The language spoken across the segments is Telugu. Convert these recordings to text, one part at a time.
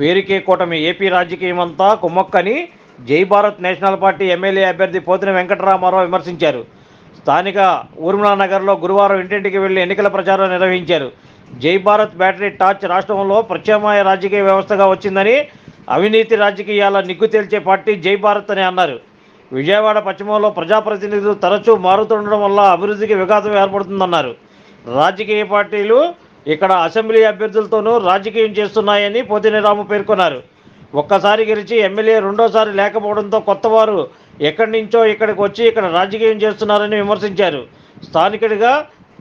పేరుకే కూటమి ఏపీ రాజకీయమంతా కుమ్మక్కని జై భారత్ నేషనల్ పార్టీ ఎమ్మెల్యే అభ్యర్థి పోతిన వెంకటరామారావు విమర్శించారు. స్థానిక ఊర్మిళా నగర్లో గురువారం ఇంటింటికి వెళ్ళి ఎన్నికల ప్రచారం నిర్వహించారు. జై భారత్ బ్యాటరీ టార్చ్ రాష్ట్రంలో ప్రత్యామ్నాయ రాజకీయ వ్యవస్థగా వచ్చిందని అవినీతి రాజకీయాల నిగ్గు తేల్చే పార్టీ జై భారత్ అని అన్నారు. విజయవాడ పశ్చిమంలో ప్రజాప్రతినిధులు తరచూ మారుతుండడం వల్ల అభివృద్ధికి విఘాతం ఏర్పడుతుందన్నారు. రాజకీయ పార్టీలు ఇక్కడ అసెంబ్లీ అభ్యర్థులతోనూ రాజకీయం చేస్తున్నాయని పోతిని రాము పేర్కొన్నారు. ఒక్కసారి గెలిచి ఎమ్మెల్యే రెండోసారి లేకపోవడంతో కొత్తవారు ఎక్కడి నుంచో ఇక్కడికి వచ్చి ఇక్కడ రాజకీయం చేస్తున్నారని విమర్శించారు. స్థానికుడిగా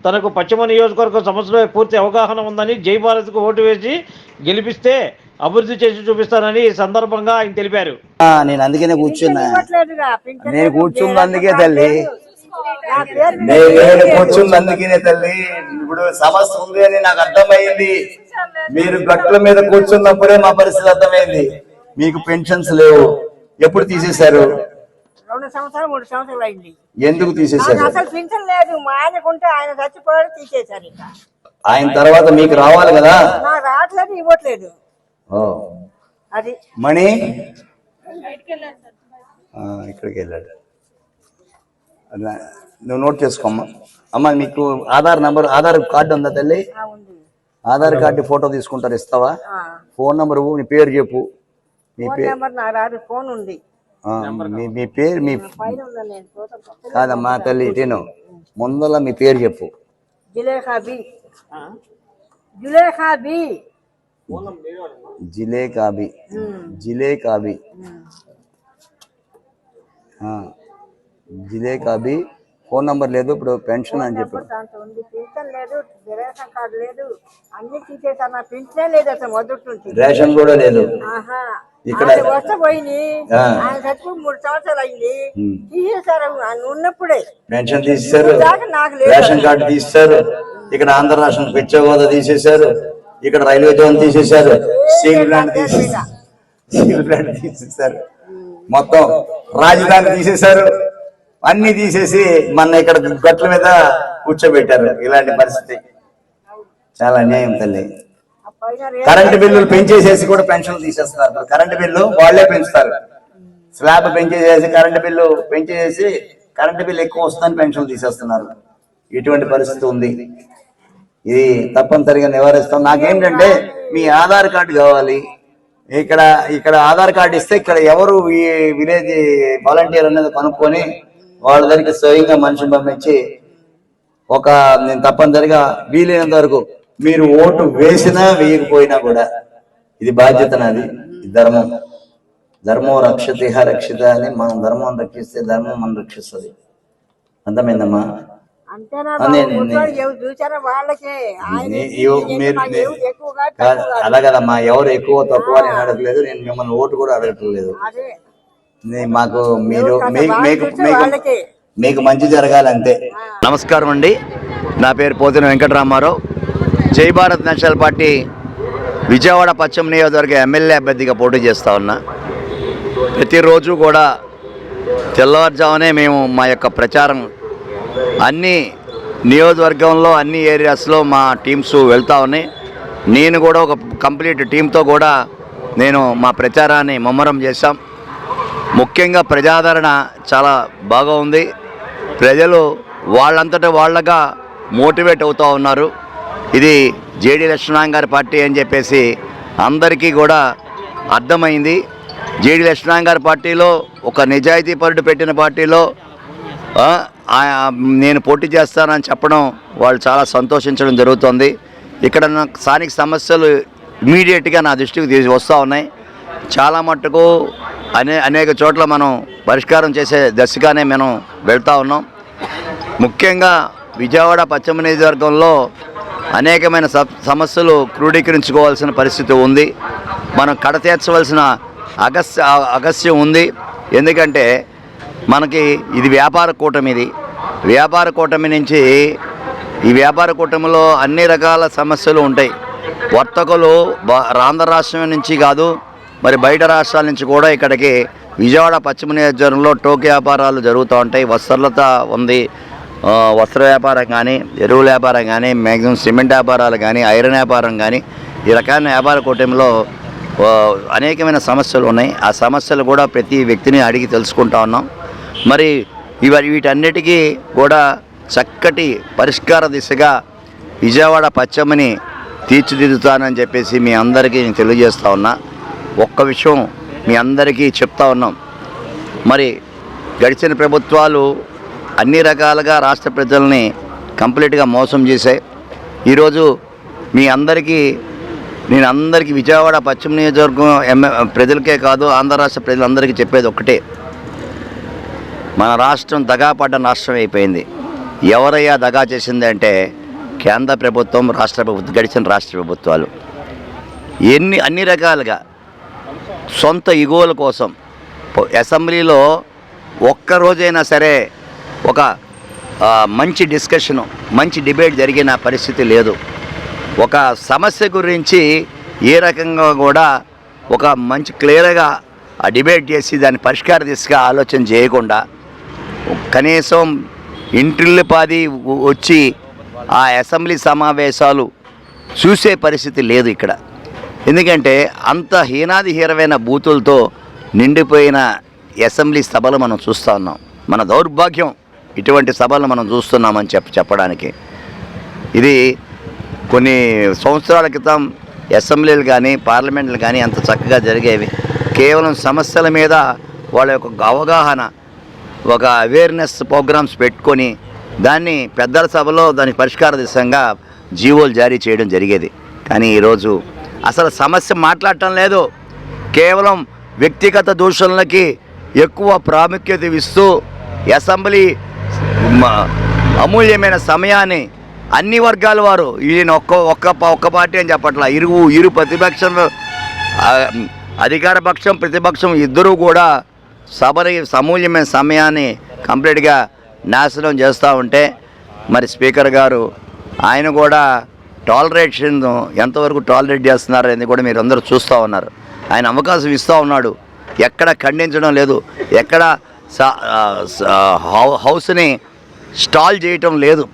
తనకు పశ్చిమ నియోజకవర్గం సమస్యలపై పూర్తి అవగాహన ఉందని జై భారత్కు ఓటు వేసి గెలిపిస్తే అభివృద్ధి చేసి చూపిస్తానని ఈ సందర్భంగా ఆయన తెలిపారు. నేను అందుకనే కూర్చున్నా. నేను నా తల్లి. నేను. కూర్చుంది అందుకనే తల్లి. ఇప్పుడు సమస్య ఉంది అని నాకు అర్థమైంది. మీరు గట్ల మీద కూర్చున్నప్పుడే మా పరిస్థితి అర్థమైంది. మీకు పెన్షన్స్ లేవు. ఎప్పుడు తీసేశారు? రెండు సంవత్సరాలు మూడు సంవత్సరాలు అయింది. ఎందుకు తీసేశారు? అసలు పింఛన్ లేదు. మా ఆయనకుంటే ఆయన చచ్చిపోయాడు తీసేశారు ఇక. ఆయన తర్వాత మీకు రావాలి కదా? నాకు రావట్లేదు ఇవ్వట్లేదు. ఓ. అది. మణి? ఆ, ఇక్కడికి వెళ్ళాడు. నువ్వు నోట్ చేసుకోమ్మా. అమ్మ మీకు ఆధార్ నంబర్ ఆధార్ కార్డు ఉందా తల్లి? ఆధార్ కార్డు ఫోటో తీసుకుంటారు ఇస్తావా? ఫోన్ నంబర్ నీ పేరు చెప్పు. మీ పేరు ఫోన్ ఉంది. మీ పేరు మీ నేను. కాదమ్మా తల్లి ఇటేను ముందల మీ పేరు చెప్పు. జిలే కాబి జిలే కాబి జిలే కాబి ఫోన్ నంబర్ లేదు ఇప్పుడు పెన్షన్ అని చెప్పి దాంట్లో ఉంది పింఛన్ లేదు రేషన్ కార్డు లేదు అన్ని తీసేసారు నా పింఛనే లేదు అసలు మొదటి రేషన్ కూడా లేదు ఆహా. ఇక్కడ- ఆయన వస్తే పోయింది ఆ. ఆయన చచ్చిపోయి మూడు సంవత్సరాలు అయింది ఉమ్. తీసేశారు ఆయన ఉన్నప్పుడే పెన్షన్ తీసేశారు రేషన్ కార్డు తీసేశారు ఇక్కడ ఆంధ్ర రాష్ట్రం పిచ్చ హోదా తీసేశారు ఇక్కడ రైల్వే జోన్ తీసేశారు స్టీల్ ప్లాంట్ తీసేశారు స్టీల్ ప్లాంట్ తీసేశారు మొత్తం రాజధాని తీసేశారు అన్ని తీసేసి మన ఇక్కడ గట్ల మీద కూర్చోబెట్టారు ఇలాంటి పరిస్థితి. చాలా అన్యాయం తల్లి. కరెంటు బిల్లులు పెంచేసేసి కూడా పెన్షన్లు తీసేస్తున్నారు. కరెంటు బిల్లు వాళ్ళే పెంచుతారు. స్లాబ్ పెంచేసేసి కరెంటు బిల్లు పెంచేసేసి కరెంటు బిల్లు ఎక్కువ వస్తుందని పెన్షన్లు తీసేస్తున్నారు. ఇటువంటి పరిస్థితి ఉంది. ఇది తప్పనిసరిగా నివారిస్తాం. నాకేంటంటే మీ ఆధార్ కార్డు కావాలి. ఇక్కడ ఇక్కడ ఆధార్ కార్డు ఇస్తే ఇక్కడ ఎవరు ఈ విలేజ్ వాలంటీర్ అనేది కనుక్కొని వాళ్ళ దగ్గరికి స్వయంగా మనిషిని పంపించి ఒక నేను తప్పనిసరిగా వీలైనంత వరకు మీరు ఓటు వేసినా వేయకపోయినా కూడా ఇది బాధ్యత నాది ధర్మం. ధర్మం రక్షతిహ రక్షిత అని మనం ధర్మం రక్షిస్తే ధర్మం మనం రక్షిస్తుంది. అర్థమైందమ్మా. అలా కదమ్మా ఎవరు ఎక్కువ తక్కువ అని నేను అడగలేదు నేను మిమ్మల్ని ఓటు కూడా అడగట్లేదు. మాకు మీరు మీకు. మీకు మంచి జరగాలంతే. నమస్కారం అండి. నా పేరు పోతిన వెంకటరామారావు. జై భారత్ నేషనల్ పార్టీ విజయవాడ పశ్చిమ నియోజకవర్గ ఎమ్మెల్యే అభ్యర్థిగా పోటీ చేస్తా ఉన్నా. ప్రతిరోజు కూడా తెల్లవారుజామునే మేము మా యొక్క ప్రచారం అన్ని నియోజకవర్గంలో అన్ని ఏరియాస్లో మా టీమ్స్ వెళ్తా ఉన్నాయి. నేను కూడా ఒక కంప్లీట్ టీంతో కూడా నేను మా ప్రచారాన్ని ముమ్మరం చేశాం. ముఖ్యంగా ప్రజాదరణ చాలా బాగా ఉంది. ప్రజలు వాళ్ళంతటా వాళ్ళగా మోటివేట్ అవుతూ ఉన్నారు. ఇది జేడీ లక్ష్మణ్ గారి పార్టీ అని చెప్పేసి అందరికీ కూడా అర్థమైంది. జేడీ లక్ష్మణ్ గారి పార్టీలో ఒక నిజాయితీ పరుడు పెట్టిన పార్టీలో ఆ, నేను పోటీ చేస్తానని చెప్పడం వాళ్ళు చాలా సంతోషించడం జరుగుతుంది. ఇక్కడ నాకు స్థానిక సమస్యలు ఇమీడియట్గా నా దృష్టికి తీసి వస్తూ ఉన్నాయి. చాలా మట్టుకు అనే అనేక చోట్ల మనం పరిష్కారం చేసే దశగానే మనం వెళ్తూ ఉన్నాం. ముఖ్యంగా విజయవాడ పశ్చిమ నియోజకవర్గంలో అనేకమైన సమస్యలు క్రోడీకరించుకోవాల్సిన పరిస్థితి ఉంది. మనం కడతీర్చవలసిన అగస్య అగస్యం ఉంది. ఎందుకంటే మనకి ఇది వ్యాపార కూటమి ఇది. వ్యాపార కూటమి నుంచి ఈ వ్యాపార కూటమిలో అన్ని రకాల సమస్యలు ఉంటాయి. వర్తకులు ఆంధ్ర రాష్ట్రం నుంచి కాదు మరి బయట రాష్ట్రాల నుంచి కూడా ఇక్కడికి విజయవాడ పశ్చిమ నియోజకవర్గంలో టోక్ వ్యాపారాలు జరుగుతూ ఉంటాయి. వస్త్రలత ఉంది. వస్త్ర వ్యాపారం కానీ ఎరువుల వ్యాపారం కానీ మ్యాక్సిమం సిమెంట్ వ్యాపారాలు కానీ ఐరన్ వ్యాపారం కానీ ఈ రకమైన వ్యాపార కూటమిలో అనేకమైన సమస్యలు ఉన్నాయి. ఆ సమస్యలు కూడా ప్రతి వ్యక్తిని అడిగి తెలుసుకుంటా ఉన్నాం. మరి ఇవ వీటన్నిటికీ కూడా చక్కటి పరిష్కార దిశగా విజయవాడ పశ్చిమని తీర్చిదిద్దుతానని చెప్పేసి మీ అందరికీ నేను తెలియజేస్తా ఉన్నా. ఒక్క విషయం మీ అందరికీ చెప్తా ఉన్నాం. మరి గడిచిన ప్రభుత్వాలు అన్ని రకాలుగా రాష్ట్ర ప్రజల్ని కంప్లీట్గా మోసం చేశాయి. ఈరోజు మీ అందరికీ నేను అందరికీ విజయవాడ పశ్చిమ నియోజకవర్గం ఎమ్మె ప్రజలకే కాదు ఆంధ్ర రాష్ట్ర ప్రజలందరికీ చెప్పేది ఒక్కటే. మన రాష్ట్రం దగా పడ్డ రాష్ట్రం అయిపోయింది. ఎవరయ్యా దగా చేసింది అంటే కేంద్ర ప్రభుత్వం రాష్ట్ర ప్రభుత్వం గడిచిన రాష్ట్ర ప్రభుత్వాలు. ఎన్ని అన్ని రకాలుగా సొంత ఇగోల కోసం. అసెంబ్లీలో ఒక్క రోజైనా సరే ఒక మంచి డిస్కషను మంచి డిబేట్ జరిగిన పరిస్థితి లేదు. ఒక సమస్య గురించి ఏ రకంగా కూడా ఒక మంచి క్లియర్గా ఆ డిబేట్ చేసి దాన్ని పరిష్కార దిశగా ఆలోచన చేయకుండా కనీసం ఇంటిల్లిపాది వచ్చి ఆ అసెంబ్లీ సమావేశాలు చూసే పరిస్థితి లేదు ఇక్కడ. ఎందుకంటే అంత హీనాది హీరమైన బూతులతో నిండిపోయిన అసెంబ్లీ సభలు మనం చూస్తూ ఉన్నాం. మన దౌర్భాగ్యం ఇటువంటి సభలు మనం చూస్తున్నామని చెప్ప చెప్పడానికి. ఇది కొన్ని సంవత్సరాల క్రితం అసెంబ్లీలు కానీ పార్లమెంట్లు కానీ అంత చక్కగా జరిగేవి. కేవలం సమస్యల మీద వాళ్ళ యొక్క అవగాహన ఒక అవేర్నెస్ ప్రోగ్రామ్స్ పెట్టుకొని దాన్ని పెద్దల సభలో దాని పరిష్కార దిశంగా జీవోలు జారీ చేయడం జరిగేది. కానీ ఈరోజు అసలు సమస్య మాట్లాడటం లేదు. కేవలం వ్యక్తిగత దూషణలకి ఎక్కువ ప్రాముఖ్యత ఇస్తూ అసెంబ్లీ అమూల్యమైన సమయాన్ని అన్ని వర్గాల వారు ఈయన ఒక్క ఒక్క ప- ఒక్క పార్టీ అని చెప్పట్లా. ఇరుగు ఇరు ప్రతిపక్షం అధికార పక్షం ప్రతిపక్షం ఇద్దరూ కూడా సభని సమూల్యమైన సమయాన్ని కంప్లీట్గా నాశనం చేస్తూ ఉంటే మరి స్పీకర్ గారు ఆయన కూడా టాలరేషన్ ఎంతవరకు టాలరేట్ చేస్తున్నారు అనేది కూడా మీరు అందరూ చూస్తూ ఉన్నారు. ఆయన అవకాశం ఇస్తూ ఉన్నాడు. ఎక్కడ ఖండించడం లేదు. ఎక్కడ హౌ- హౌస్ని స్టాల్ చేయటం లేదు.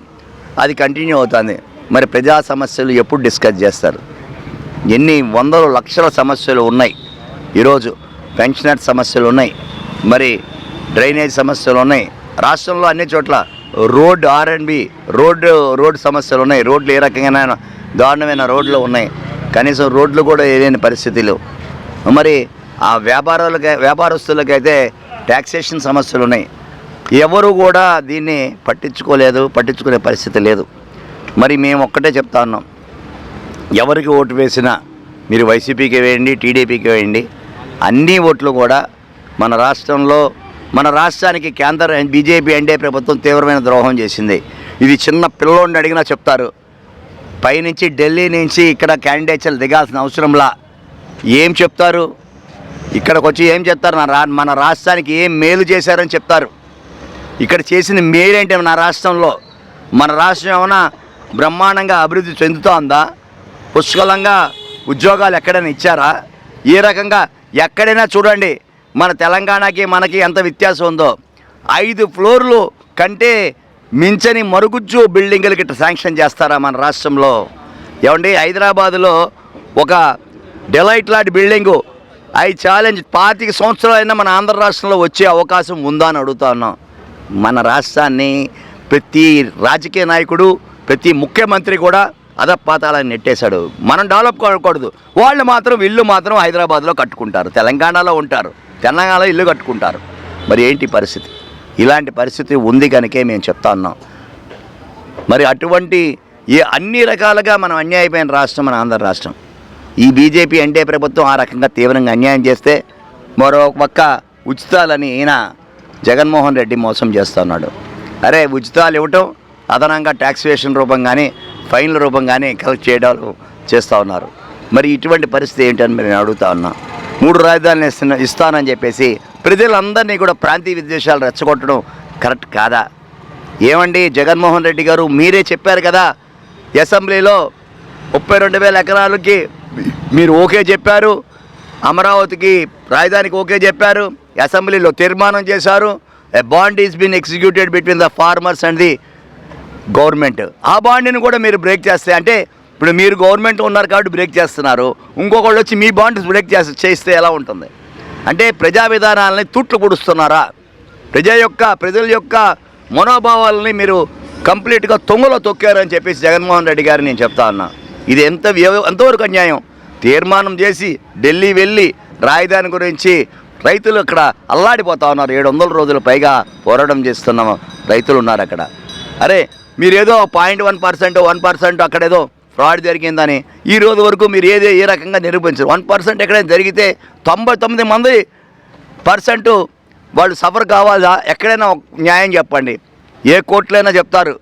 అది కంటిన్యూ అవుతుంది. మరి ప్రజా సమస్యలు ఎప్పుడు డిస్కస్ చేస్తారు? ఎన్ని వందల లక్షల సమస్యలు ఉన్నాయి. ఈరోజు పెన్షనర్ సమస్యలు ఉన్నాయి. మరి డ్రైనేజ్ సమస్యలు ఉన్నాయి. రాష్ట్రంలో అన్ని చోట్ల road R and B road road సమస్యలు ఉన్నాయి. రోడ్లు ఏ రకంగా దారుణమైన రోడ్లు ఉన్నాయి. కనీసం రోడ్లు కూడా లేని పరిస్థితులు. మరి ఆ వ్యాపారాలకి వ్యాపారస్తులకైతే ట్యాక్సేషన్ సమస్యలు ఉన్నాయి. ఎవరు కూడా దీన్ని పట్టించుకోలేదు పట్టించుకునే పరిస్థితి లేదు. మరి మేము ఒక్కటే చెప్తా ఉన్నాం. ఎవరికి ఓటు వేసినా మీరు వైసీపీకి వేయండి టీడీపీకి వేయండి అన్ని ఓట్లు కూడా మన రాష్ట్రంలో మన రాష్ట్రానికి కేంద్ర బీజేపీ ఎన్డీఏ ప్రభుత్వం తీవ్రమైన ద్రోహం చేసింది. ఇది చిన్న పిల్లోడిని అడిగినా చెప్తారు. పైనుంచి ఢిల్లీ నుంచి ఇక్కడ క్యాండిడేట్స్లు దిగాల్సిన అవసరంలా ఏం చెప్తారు? ఇక్కడికి వచ్చి ఏం చెప్తారు? నా రా మన రాష్ట్రానికి ఏం మేలు చేశారని చెప్తారు. ఇక్కడ చేసిన మేలేంటి మన రాష్ట్రంలో? మన రాష్ట్రం ఏమైనా బ్రహ్మాండంగా అభివృద్ధి చెందుతోందా? పుష్కలంగా ఉద్యోగాలు ఎక్కడైనా ఇచ్చారా? ఏ రకంగా ఎక్కడైనా చూడండి. మన తెలంగాణకి మనకి ఎంత వ్యత్యాసం ఉందో ఐదు ఫ్లోర్లు కంటే మించని మరుగుజ్జు బిల్డింగులకి ఇట్లా శాంక్షన్ చేస్తారా మన రాష్ట్రంలో. ఏమండి హైదరాబాదులో ఒక డెలైట్ లాంటి బిల్డింగు ఐ ఛాలెంజ్ పాతిక సంవత్సరాలైనా మన ఆంధ్ర రాష్ట్రంలో వచ్చే అవకాశం ఉందా అని అడుగుతున్నాం మన రాష్ట్రాన్ని ప్రతి రాజకీయ నాయకుడు ప్రతి ముఖ్యమంత్రి కూడా అధపాతాలని నెట్టేశాడు. మనం డెవలప్ కాకూడదు. వాళ్ళు మాత్రం ఇల్లు మాత్రం హైదరాబాద్లో కట్టుకుంటారు తెలంగాణలో ఉంటారు. తెలంగాణలో ఇల్లు కట్టుకుంటారు. మరి ఏంటి పరిస్థితి? ఇలాంటి పరిస్థితి ఉంది కనుకే మేము చెప్తా ఉన్నాం. మరి అటువంటి ఈ అన్ని రకాలుగా మనం అన్యాయమైన రాష్ట్రం మన ఆంధ్ర రాష్ట్రం. ఈ బీజేపీ ఎన్డీఏ ప్రభుత్వం ఆ రకంగా తీవ్రంగా అన్యాయం చేస్తే మరో పక్క ఉచితాలని ఈయన జగన్మోహన్ రెడ్డి మోసం చేస్తున్నాడు అరే ఉచితాలు ఇవ్వటం అదనంగా ట్యాక్సేషన్ రూపం కానీ ఫైన్ల రూపం కానీ కలెక్ట్ చేయడాలు చేస్తూ ఉన్నారు. మరి ఇటువంటి పరిస్థితి ఏంటని నేను అడుగుతా ఉన్నా. మూడు రాజధానులు ఇస్తున్న ఇస్తానని చెప్పేసి ప్రజలందరినీ కూడా ప్రాంతీయ విద్వేషాలు రెచ్చగొట్టడం కరెక్ట్ కాదా? ఏమండి జగన్మోహన్ రెడ్డి గారు మీరే చెప్పారు కదా అసెంబ్లీలో ముప్పై రెండు వేల ఎకరాలకి మీరు ఓకే చెప్పారు అమరావతికి రాజధానికి ఓకే చెప్పారు అసెంబ్లీలో తీర్మానం చేశారు a bond is been executed between the farmers and the government ఆ బాండ్ని కూడా మీరు బ్రేక్ చేస్తే అంటే ఇప్పుడు మీరు గవర్నమెంట్ ఉన్నారు కాబట్టి బ్రేక్ చేస్తున్నారు. ఇంకొకళ్ళు వచ్చి మీ బాండ్స్ బ్రేక్ చేస్తే చేస్తే ఎలా ఉంటుంది? అంటే ప్రజా విధానాలని తూట్లు పొడుస్తున్నారా? ప్రజా యొక్క ప్రజల యొక్క మనోభావాలని మీరు కంప్లీట్గా తొంగలో తొక్కారని చెప్పేసి జగన్మోహన్ రెడ్డి గారు నేను చెప్తా ఉన్నా. ఇది ఎంత ఎంతవరకు అన్యాయం? తీర్మానం చేసి ఢిల్లీ వెళ్ళి రాజధాని గురించి రైతులు అక్కడ అల్లాడిపోతా ఉన్నారు. ఏడు వందల రోజులు పైగా పోరాటం చేస్తున్న రైతులు ఉన్నారు అక్కడ. అరే మీరేదో point one percent one percent అక్కడేదో ఫ్రాడ్ జరిగిందని ఈ రోజు వరకు మీరు ఏదే ఏ రకంగా నిరూపించారు. వన్ పర్సెంట్ ఎక్కడైనా జరిగితే తొంభై తొమ్మిది మంది పర్సెంట్ వాళ్ళు సఫర్ కావాలా? ఎక్కడైనా న్యాయం చెప్పండి. ఏ కోర్టులైనా చెప్తారు.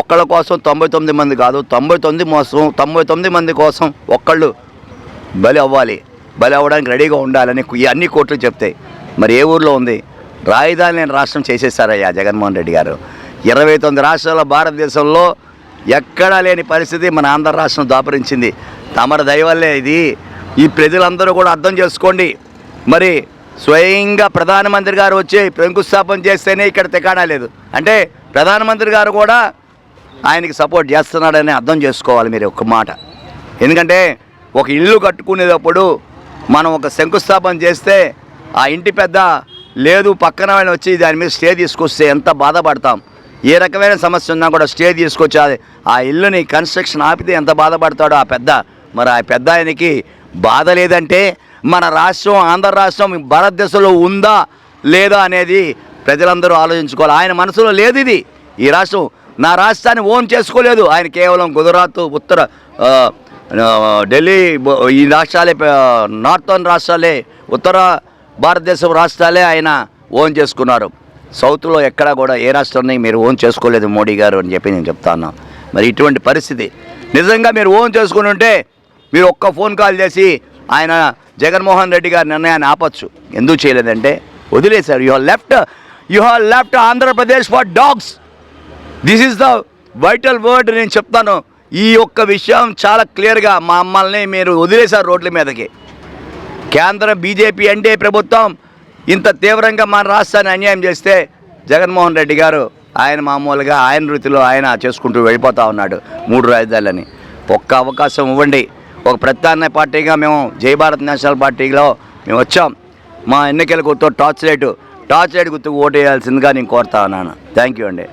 ఒక్కళ్ళ కోసం తొంభై తొమ్మిది మంది కాదు తొంభై తొమ్మిది మోసం తొంభై తొమ్మిది మంది కోసం ఒక్కళ్ళు బలి అవ్వాలి. బలి అవ్వడానికి రెడీగా ఉండాలని అన్ని కోర్టులు చెప్తాయి. మరి ఏ ఊర్లో ఉంది? రాజధాని రాష్ట్రం చేసేసారయ్యా జగన్మోహన్ రెడ్డి గారు. ఇరవై తొమ్మిది రాష్ట్రాల భారతదేశంలో ఎక్కడా లేని పరిస్థితి మన ఆంధ్ర రాష్ట్రం దాపరించింది. తమరి దయవల్లే ఇది. ఈ ప్రజలందరూ కూడా అర్థం చేసుకోండి. మరి స్వయంగా ప్రధానమంత్రి గారు వచ్చి శంకుస్థాపన చేస్తేనే ఇక్కడ తికాణా లేదు. అంటే ప్రధానమంత్రి గారు కూడా ఆయనకి సపోర్ట్ చేస్తున్నాడని అర్థం చేసుకోవాలి మీరు ఒక మాట. ఎందుకంటే ఒక ఇల్లు కట్టుకునేటప్పుడు మనం ఒక శంకుస్థాపన చేస్తే ఆ ఇంటి పెద్ద లేదు పక్కన ఆయన వచ్చి దాని మీద స్టే తీసుకొస్తే ఎంత బాధపడతాం. ఏ రకమైన సమస్య ఉన్నా కూడా స్టే తీసుకొచ్చి ఆ- ఇల్లుని కన్స్ట్రక్షన్ ఆపితే ఎంత బాధపడతాడో ఆ పెద్ద మరి ఆ పెద్ద ఆయనకి బాధ లేదంటే మన రాష్ట్రం ఆంధ్ర రాష్ట్రం భారతదేశంలో ఉందా లేదా అనేది ప్రజలందరూ ఆలోచించుకోవాలి. ఆయన మనసులో లేదు ఇది. ఈ రాష్ట్రం నా రాష్ట్రాన్ని ఓన్ చేసుకోలేదు. ఆయన కేవలం గుజరాత్ ఉత్తర ఢిల్లీ ఈ రాష్ట్రాలే నార్థన్ రాష్ట్రాలే ఉత్తర భారతదేశం రాష్ట్రాలే ఆయన ఓన్ చేసుకున్నారు. సౌత్లో ఎక్కడా కూడా ఏ రాష్ట్రాన్ని మీరు ఓన్ చేసుకోలేదు మోడీ గారు అని చెప్పి నేను చెప్తాను మరి ఇటువంటి పరిస్థితి. నిజంగా మీరు ఓన్ చేసుకుని ఉంటే మీరు ఒక్క ఫోన్ కాల్ చేసి ఆయన జగన్మోహన్ రెడ్డి గారి నిర్ణయాన్ని ఆపచ్చు. ఎందుకు చేయలేదంటే వదిలేశారు. You left you have left Andhra Pradesh for dogs. This is the vital word నేను చెప్తాను. ఈ ఒక్క విషయం చాలా క్లియర్గా మమ్మల్ని మీరు వదిలేశారు రోడ్ల మీదకి. కేంద్ర బీజేపీ అంటే ప్రభుత్వం ఇంత తీవ్రంగా మన రాష్ట్రాన్ని అన్యాయం చేస్తే జగన్మోహన్ రెడ్డి గారు ఆయన మామూలుగా ఆయన వృత్తిలో ఆయన చేసుకుంటూ వెళ్ళిపోతా ఉన్నాడు మూడు రాజధానులని. ఒక్క అవకాశం ఇవ్వండి. ఒక ప్రత్యామ్నాయ పార్టీగా మేము జై భారత్ నేషనల్ పార్టీలో మేము వచ్చాం. మా ఎన్నికల గుర్తు టార్చ్ లైట్. టార్చ్ లైట్ గుర్తుకు ఓటు వేయాల్సిందిగా నేను కోరుతా ఉన్నాను. థ్యాంక్ యూ అండి.